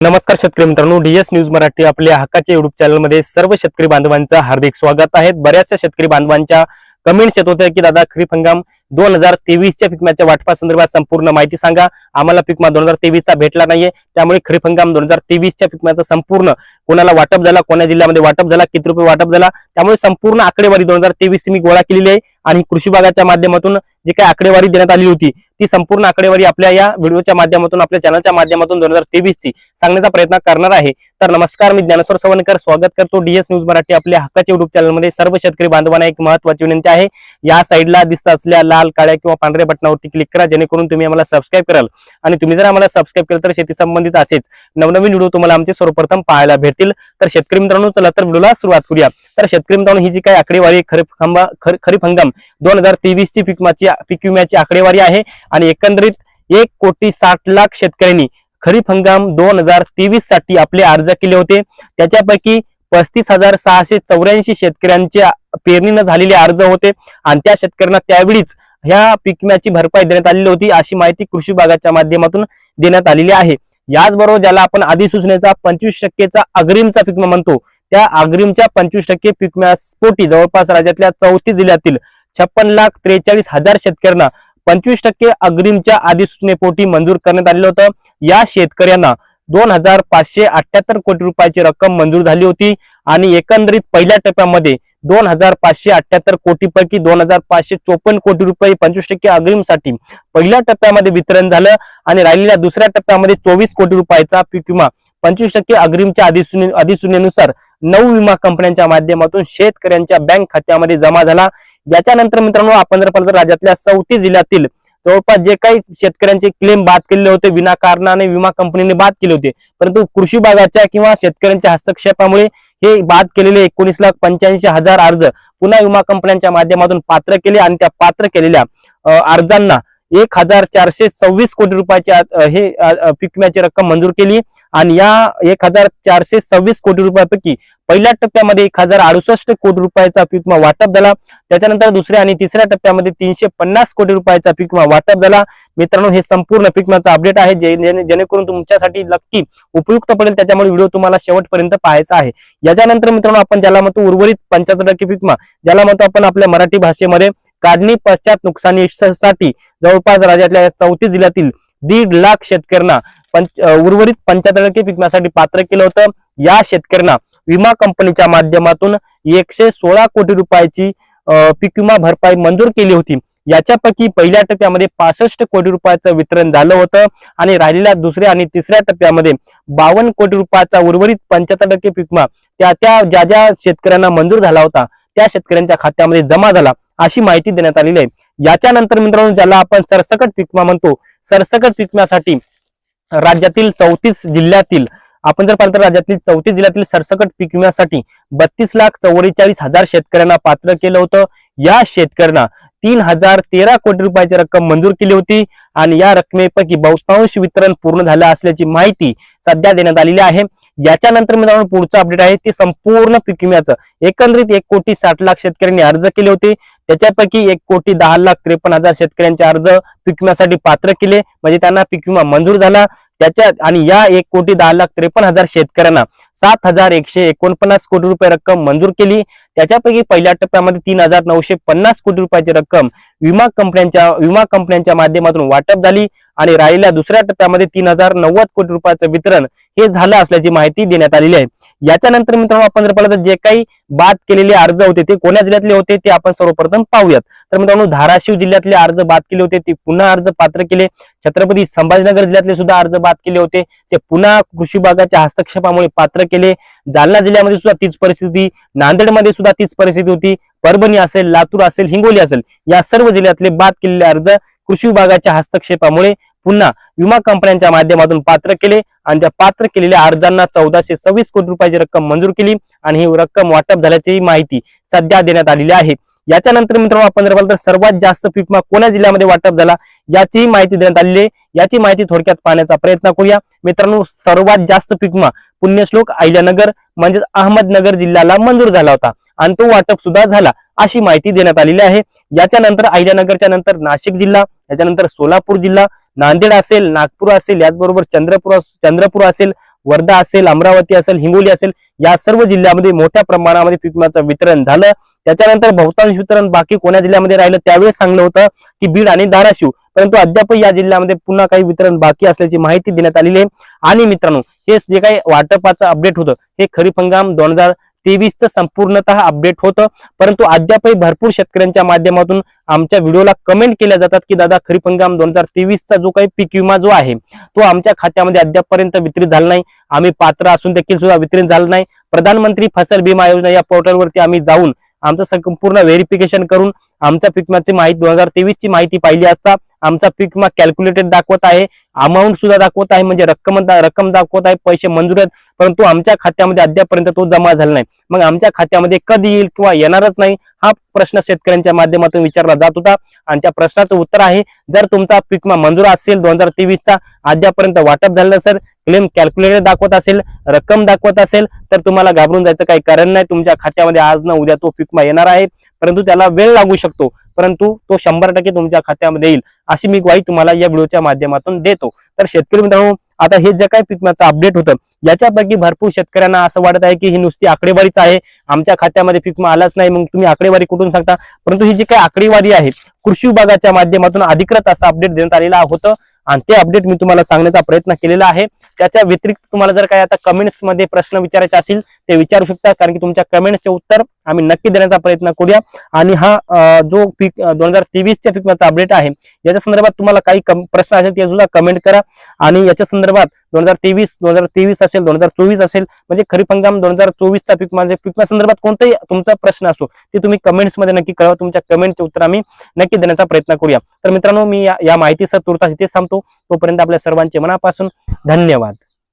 नमस्कार शेतकरी मित्रांनो डीएस न्यूज मराठी आपल्या हक्काच्या युट्यूब चॅनलमध्ये सर्व शेतकरी बांधवांचं हार्दिक स्वागत आहे. बऱ्याचशा शेतकरी बांधवांच्या कमेंट्स येत होत्या की दादा खरीप हंगाम दोन हजार तेवीसच्या पिकम्याच्या वाटपा संदर्भात संपूर्ण माहिती सांगा. आम्हाला पिकमा दोन हजार तेवीसचा भेटला नाहीये. त्यामुळे खरीप हंगाम दोन हजार तेवीसच्या पिकम्याचा संपूर्ण कोणाला वाटप झाला कोणा जिल्ह्यामध्ये वाटप झाला किती रुपये वाटप झाला त्यामुळे संपूर्ण आकडेवारी दोन हजार तेवीस मी गोळा केलेली आहे. आणि कृषी विभागाच्या माध्यमातून जी काही आकडेवारी देण्यात आली होती ती संपूर्ण आकडेवारी आपल्या या व्हिडिओच्या माध्यमातून आपल्या चॅनलच्या माध्यमातून दोन हजार तेवीस ची सांगण्याचा प्रयत्न करणार आहे. तर नमस्कार मी ज्ञानेश्वर सवनकर. स्वागत करतो डीएस न्यूज मराठी आपल्या हक्काच्या युट्यूब चॅनलमध्ये. सर्व शेतकरी बांधवांना एक महत्वाची विनंती आहे. या साईडला दिसत असल्या लाल काळ्या किंवा पांढऱ्या बटनावरती क्लिक करा जेणेकरून तुम्ही आम्हाला सबस्क्राईब कराल. आणि तुम्ही जर आम्हाला सबस्क्राईब केलं तर शेती संबंधित असेच नवनवीन व्हिडिओ तुम्हाला आमचे सर्वप्रथम पाहायला भेटतील. तर शेतकरी मित्रांनो चला तर व्हिडिओला सुरुवात करूया. तर शेतकरी मित्रांनो ही जी काही आकडेवारी खरीप हंगाम खर- खरीप हंगाम दोन हजार तेवीस ची पिकमाची पीक विम्याची आकडेवारी आहे. आणि एकंदरीत एक कोटी साठ लाख शेतकऱ्यांनी खरीप हंगाम दोन हजार तेवीससाठी आपले अर्ज केले होते. त्याच्यापैकी पस्तीस हजार सहाशे चौऱ्याऐंशी शेतकऱ्यांचे पेरणीनं झालेले अर्ज होते आणि त्या शेतकऱ्यांना त्यावेळीच ह्या पीक विम्याची भरपाई देण्यात आलेली होती अशी माहिती कृषी विभागाच्या माध्यमातून देण्यात आलेली आहे. याचबरोबर ज्याला आपण अधिसूचनेचा पंचवीस टक्केचा अग्रिमचा पिकमा म्हणतो त्या अग्रिमच्या पंचवीस टक्के पिकम्या स्फोटी जवळपास राज्यातल्या चौतीस जिल्ह्यातील छप्पन लाख त्रेचाळीस हजार शेतकऱ्यांना पंचवीस टक्के अग्रिमच्या अधिसूचनेपोटी मंजूर करण्यात आलेलं होतं. या शेतकऱ्यांना दोन हजार पाचशे अठ्याहत्तर कोटी रुपयाची रक्कम मंजूर झाली होती आणि एकंदरीत पहिल्या टप्प्यामध्ये दोन हजार पाचशे अठ्याहत्तर कोटीपैकी दोन हजार पाचशे चोपन्न कोटी रुपये पंचवीस टक्के अग्रिमसाठी पहिल्या टप्प्यामध्ये वितरण झालं आणि राहिलेल्या दुसऱ्या टप्प्यामध्ये चोवीस कोटी रुपयाचा पीक विमा पंचवीस टक्के अग्रिमच्या अधिसूचने अधिसूचनेनुसार नऊ विमा कंपन्यांच्या माध्यमातून शेतकऱ्यांच्या बँक खात्यामध्ये जमा झाला. याच्यानंतर मित्रांनो आपण जर पाहिलं तर राज्यातल्या चौथी जिल्ह्यातील जवळपास जे काही शेतकऱ्यांचे क्लेम बाद केलेले होते विनाकारणाने विमा कंपनीने बाद केले होते परंतु कृषी विभागाच्या किंवा शेतकऱ्यांच्या हस्तक्षेपामुळे हे बाद केलेले एकोणीस लाख पंच्याऐंशी हजार अर्ज पुन्हा विमा कंपन्यांच्या माध्यमातून पात्र केले आणि त्या पात्र केलेल्या अर्जांना एक हजार चारशे सव्वीस कोटी रुपयाची हे पीक विम्याची रक्कम मंजूर केली आणि या एक हजार चारशे सव्वीस कोटी रुपयापैकी पहिल्या टप्प्यामध्ये एक हजार अडुसष्ट कोटी रुपयाचा पीक विमा वाटप झाला. त्याच्यानंतर दुसऱ्या आणि तिसऱ्या टप्प्यामध्ये तीनशे पन्नास कोटी रुपयाचा पीक विमा वाटप झाला. मित्रांनो हे संपूर्ण पीक अपडेट आहे. जेणेकरून तुमच्यासाठी नक्की उपयुक्त पडेल. त्याच्यामुळे व्हिडिओ तुम्हाला शेवटपर्यंत पाहायचा आहे. याच्यानंतर मित्रांनो आपण ज्याला म्हणतो उर्वरित पंच्याहत्तर टक्के पीक विमा ज्याला म्हणतो आपण आपल्या मराठी भाषेमध्ये काढणी पश्चात नुकसानीसाठी जवळपास राज्यातल्या चौतीस जिल्ह्यातील दीड लाख शेतकऱ्यांना पंच उर्वरित पंच्याहत्तर टक्के पिकण्यासाठी पात्र केलं होतं. या शेतकऱ्यांना विमा कंपनीच्या माध्यमातून एकशे सोळा कोटी रुपयाची पीक विमा भरपाई मंजूर केली होती. याच्यापैकी पहिल्या टप्प्यामध्ये पासष्ट कोटी रुपयाचं वितरण झालं होतं आणि राहिलेल्या दुसऱ्या आणि तिसऱ्या टप्प्यामध्ये बावन्न कोटी रुपयाचा उर्वरित पंच्याहत्तर टक्के पीक विमा त्या त्या ज्या ज्या शेतकऱ्यांना मंजूर झाला होता त्या शेतकऱ्यांच्या खात्यामध्ये जमा झाला अशी माहिती देण्यात आलेली आहे. याच्यानंतर मित्रांनो ज्याला आपण सरसकट पीक विमा म्हणतो सरसकट पीक विम्यासाठी राज्यातील चौतीस जिल्ह्यातील आपण जर पाहिलं तर राज्यातील चौतीस जिल्ह्यातील सरसकट पीक विम्यासाठी बत्तीस लाख चौवेचाळीस हजार शेतकऱ्यांना पात्र केलं होतं. या शेतकऱ्यांना तीन हजार तेरा कोटी रुपयाची रक्कम मंजूर केली होती आणि या रकमेपैकी बहुतांश वितरण पूर्ण झालं असल्याची माहिती सध्या देण्यात आलेली आहे. याच्यानंतर मित्रांनो पुढचं अपडेट आहे. ते संपूर्ण पीक विम्याचं एकंदरीत एक कोटी साठ लाख शेतकऱ्यांनी अर्ज केले होते. त्याच्यापैकी एक कोटी दहा लाख त्रेपन्न हजार शेतकऱ्यांचे अर्ज पीक विम्यासाठी पात्र केले. म्हणजे त्यांना पीक विमा मंजूर झाला. त्याच्यात आणि या एक कोटी दहा लाख त्रेपन्न हजार शेतकऱ्यांना सात हजार एकशे एकोणपन्नास कोटी रुपये रक्कम मंजूर केली. त्याच्यापैकी पहिल्या टप्प्यामध्ये तीन हजार नऊशे पन्नास कोटी रुपयाची रक्कम विमा कंपन्यांच्या विमा कंपन्यांच्या माध्यमातून वाटप झाली आणि राहिलेल्या दुसऱ्या टप्प्यामध्ये तीन हजार नव्वद कोटी रुपयाचं वितरण हे झालं असल्याची माहिती देण्यात आलेली आहे. याच्यानंतर मित्रांनो आपण जर पाहिलं तर जे काही बाद केलेले अर्ज होते ते कोण्या जिल्ह्यातले होते ते आपण सर्वप्रथम पाहूयात. तर मित्रांनो धाराशिव जिल्ह्यातले अर्ज बाद केले होते ते पुन्हा अर्ज पात्र केले. छत्रपती संभाजीनगर जिल्ह्यातले सुद्धा अर्ज बाद केले होते ते पुन्हा कृषी विभागाच्या हस्तक्षेपामुळे पात्र केले. जालना जिल्ह्यामध्ये सुद्धा तीच परिस्थिती. नांदेडमध्ये सुद्धा तीच परिस्थिती होती. परभणी असेल लातूर असेल हिंगोली असेल या सर्व जिल्ह्यातले बाद केलेले अर्ज कृषी विभागाच्या हस्तक्षेपामुळे पुन्हा विमा कंपन्यांच्या माध्यमातून पात्र केले आणि त्या पात्र केलेल्या अर्जांना चौदाशे सव्वीस कोटी रुपयाची रक्कम मंजूर केली आणि ही रक्कम वाटप झाल्याची माहिती सध्या देण्यात आलेली आहे. याच्यानंतर मित्रांनो आपण जर तर सर्वात जास्त पीक विमा कोण्या जिल्ह्यामध्ये वाटप झाला याची माहिती देण्यात आलेली आहे. याची माहिती थोडक्यात पाहण्याचा प्रयत्न करूया. मित्रांनो सर्वात जास्त पीक विमा पुण्यश्लोक अहिल्यानगर म्हणजेच अहमदनगर जिल्ह्याला मंजूर झाला होता आणि तो वाटप सुद्धा झाला अशी माहिती देण्यात आलेली आहे. याच्यानंतर अहिल्यानगरच्या नंतर नाशिक जिल्हा याच्यानंतर सोलापूर जिल्हा नांदेड असेल नागपूर असेल याचबरोबर चंद्रपूर चंद्रपूर असेल वर्धा असेल अमरावती असेल हिंगोली असेल या सर्व जिल्ह्यामध्ये मोठ्या प्रमाणामध्ये पीक विम्याचं वितरण झालं. त्याच्यानंतर बहुतांश वितरण बाकी कोण्या जिल्ह्यामध्ये राहिलं त्यावेळेस सांगलं होतं की बीड आणि धाराशिव. परंतु अद्याप या जिल्ह्यामध्ये पुन्हा काही वितरण बाकी असल्याची माहिती देण्यात आलेली आहे. आणि मित्रांनो हे जे काही वाटपाचं अपडेट होतं हे खरीप हंगाम दोन हजार तेवीसचं संपूर्णतः अपडेट होतं. परंतु अद्यापही भरपूर शेतकऱ्यांच्या माध्यमातून आमच्या व्हिडिओला कमेंट केल्या जातात की दादा खरीप हंगाम दोन हजार तेवीसचा जो काही पीक विमा जो आहे तो आमच्या खात्यामध्ये अद्यापपर्यंत वितरित झाला नाही. आम्ही पात्र असून देखील सुद्धा वितरित झालं नाही. प्रधानमंत्री फसल बीमा योजना या पोर्टलवरती आम्ही जाऊन आमचं संपूर्ण व्हेरिफिकेशन करून आमच्या पीक माहिती दोन हजार तेवीस ची माहिती पाहिली असता आमचा पीक कॅल्क्युलेटेड दाखवत आहे. अमाऊंट सुद्धा दाखवत आहे म्हणजे रक्कम रक्कम दाखवत आहे पैसे मंजूर आहेत परंतु आमच्या खात्यामध्ये अद्यापर्यंत तो जमा झाला नाही. मग आमच्या खात्यामध्ये कधी येईल किंवा येणारच नाही हा प्रश्न शेतकऱ्यांच्या माध्यमातून विचारला जात होता. आणि त्या प्रश्नाचं उत्तर आहे जर तुमचा पीक मंजूर असेल दोन हजार तेवीसचा अद्यापर्यंत वाटप झालं नसेल क्लेम कॅल्क्युलेटर दाखवत असेल रक्कम दाखवत असेल तर तुम्हाला घाबरून जायचं काही कारण नाही. तुमच्या खात्यामध्ये आज ना उद्या तो पिकमा येणार आहे. परंतु त्याला वेळ लागू शकतो. परंतु तो शंभर टक्के तुमच्या खात्यामध्ये येईल. अशी मी ग्वाही तुम्हाला या व्हिडिओच्या माध्यमातून देतो. तर शेतकरी मित्रांनो आता हे जे काही पिकमाचं अपडेट होतं याच्यापैकी भरपूर शेतकऱ्यांना असं वाटत आहे की ही नुसती आकडेवारीच आहे. आमच्या खात्यामध्ये पिकमा आलाच नाही मग तुम्ही आकडेवारी कुठून सांगता? परंतु ही जी काही आकडेवारी आहे कृषी विभागाच्या माध्यमातून अधिकृत असं अपडेट देण्यात आलेलं होतं. आणि ते अपडेट मी तुम्हाला सांगण्याचा प्रयत्न केलेला आहे. त्याच्या व्यतिरिक्त तुम्हाला जर काही आता कमेंट्समध्ये प्रश्न विचारायचे असतील ते विचारू शकता. कारण की तुमच्या कमेंट्सचे उत्तर आम्ही नक्की देण्याचा प्रयत्न करूया. आणि हा जो पीक दोन हजार तेवीसच्या पिकमाचा अपडेट आहे याच्या संदर्भात तुम्हाला काही कम- प्रश्न असेल ते सुद्धा कमेंट करा. आणि याच्या संदर्भात दोन हजार तेवीस दोन हजार तेवीस असेल दोन हजार चोवीस असेल म्हणजे खरीप हंगाम दोन हजार चोवीसचा पीक म्हणजे पिकमा संदर्भात कोणताही तुमचा प्रश्न असो ते तुम्ही कमेंट्समध्ये नक्की कळवा. तुमच्या कमेंटचे उत्तर आम्ही नक्की देण्याचा प्रयत्न करूया. तर मित्रांनो मी या- या माहितीसह तुर्तास इथेच थांबतो. तोपर्यंत आपल्या सर्वांचे मनापासून धन्यवाद.